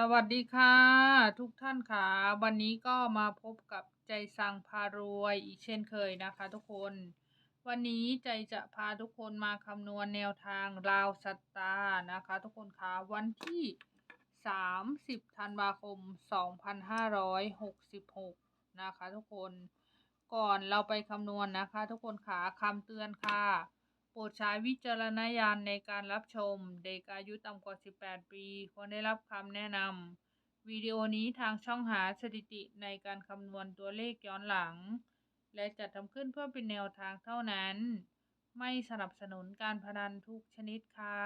สวัสดีค่ะ ทุกท่านค่ะ วันนี้ก็มาพบกับใจสังพารวยอีกเช่นเคยนะคะ ทุกคน วันนี้ใจจะพาทุกคนมาคำนวณแนวทางราวสัตตานะคะ ทุกคนค่ะวันที่ 30ธันวาคม 2566 นะคะ ทุกคนก่อนเราไปคำนวณนะคะ ทุกคนค่ะคำเตือนค่ะ ปรดใช้วิจารณญาณในการรับชม เด็กอายุต่ำกว่า 18 ปีควรได้รับคำแนะนำวิดีโอนี้ทางช่องหาสถิติในการคำนวณตัวเลขย้อนหลัง และจัดทำขึ้นเพื่อเป็นแนวทางเท่านั้น ไม่สนับสนุนการพนันทุกชนิดค่ะ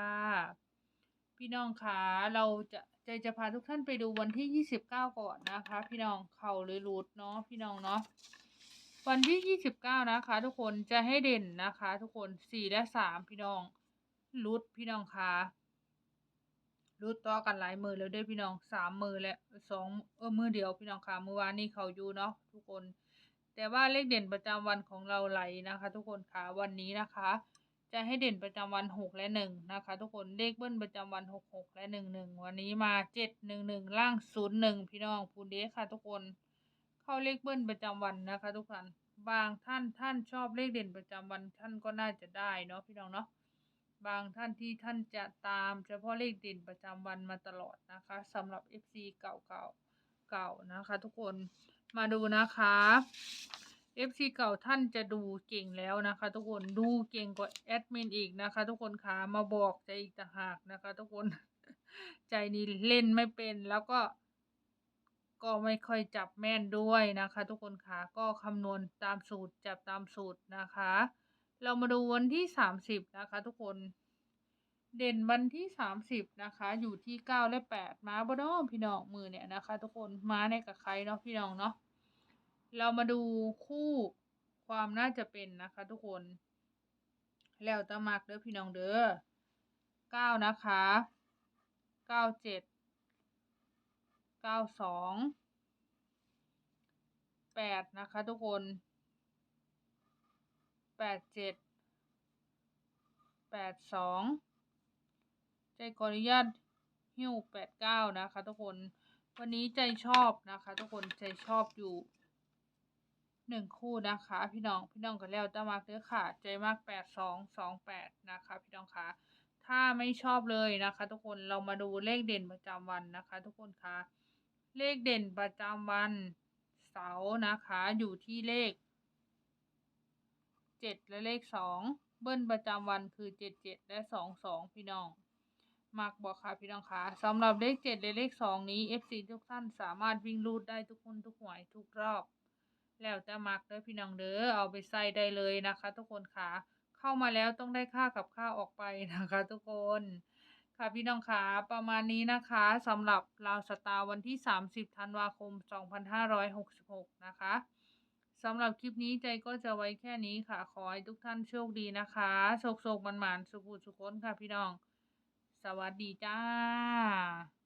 พี่น้องคะเราจะใจจะพาทุกท่านไปดูวันที่ 29 ก่อนนะคะ พี่น้องเข่าหรือรูดเนาะพี่น้องเนาะ วันที่ 29 นะคะ ทุกคนจะให้เด่นนะคะ ทุกคน 4 และ 3 พี่น้องรูดพี่น้องคะรูดต่อกันหลายมือแล้วด้วยพี่น้องสามมือและสองเออมือเดียวพี่น้องค่ะเมื่อวานนี้เขาอยู่เนาะทุกคน แต่ว่าเลขเด่นประจำวันของเราไหลนะคะ ทุกคนค่ะวันนี้นะคะ จะให้เด่นประจำวันหกและหนึ่งนะคะ ทุกคนเลขเบิ้ลประจำวันหกหกและหนึ่งหนึ่งวันนี้มาเจ็ดหนึ่งหนึ่งล่างศูนย์หนึ่งพี่น้องพูนเดค่ะ ทุกคน เข้าเลขเบิ้ลประจำวันนะคะ ทุกท่านบางท่านท่านชอบเลขเด่นประจำวันท่านก็น่าจะได้เนาะพี่น้องเนาะบางท่านที่ท่านจะตามเฉพาะเลขเด่นประจำวันมาตลอดนะคะสำหรับ FC เก่าเก่าเก่านะคะ ทุกคนมาดูนะคะ FC เก่าท่านจะดูเก่งแล้วนะคะ ทุกคนดูเก่งกว่าแอดมินอีกนะคะ ทุกคนคะมาบอกใจอีกต่างหากนะคะ ทุกคนใจนี้เล่นไม่เป็นแล้วก็ ก็ไม่ค่อยจับแม่นด้วยนะคะ ทุกคนคะก็คำนวณตามสูตรจับตามสูตรนะคะ เรามาดูวันที่สามสิบนะคะ ทุกคน เด่นวันที่สามสิบนะคะ อยู่ที่เก้าและแปดมาบ่เน้องพี่น้องมือเนี่ยนะคะ ทุกคนมาในกับใครเนาะพี่น้องเนาะเรามาดูคู่ความน่าจะเป็นนะคะ ทุกคน แล้วตะมักเด้อพี่น้องเด้อเก้านะคะเก้า เก้าสองแปดนะคะทุกคนแปดเจ็ดแปดสองใจขออนุญาตหิ้วแปดเก้านะคะทุกคน วันนี้ใจชอบนะคะทุกคนใจชอบอยู่หนึ่งคู่นะคะ พี่น้องพี่น้องกันแล้วจะมากเด้อค่ะ ใจมากแปดสองสองแปดนะคะ พี่น้องคะถ้าไม่ชอบเลยนะคะ ทุกคนเรามาดูเลขเด่นประจำวันนะคะ ทุกคนคะ เลขเด่นประจำวันเสาร์นะคะ อยู่ที่เลขเจ็ดและเลขสองเบิ้ลประจำวันคือเจ็ดเจ็ดและสองสองพี่น้องมักบอกค่ะพี่น้องค่ะสำหรับเลขเจ็ดและเลขสองนี้ FC ทุกท่านสามารถวิ่งรูดได้ทุกคนทุกหวยทุกรอบ แล้วจะมักเด้อพี่น้องเด้อเอาไปใส่ได้เลยนะคะ ทุกคนค่ะ เข้ามาแล้วต้องได้ค่ากับข้าวออกไปนะคะ ทุกคน ค่ะพี่น้องคะประมาณนี้นะคะสำหรับราวสตาร์วันที่ 30 ธันวาคม 2566 นะคะสำหรับคลิปนี้ใจก็จะไว้แค่นี้ค่ะ ขอให้ทุกท่านโชคดีนะคะโชคโชคมันหมานสุขุสุขนค่ะพี่น้อง สวัสดีจ้า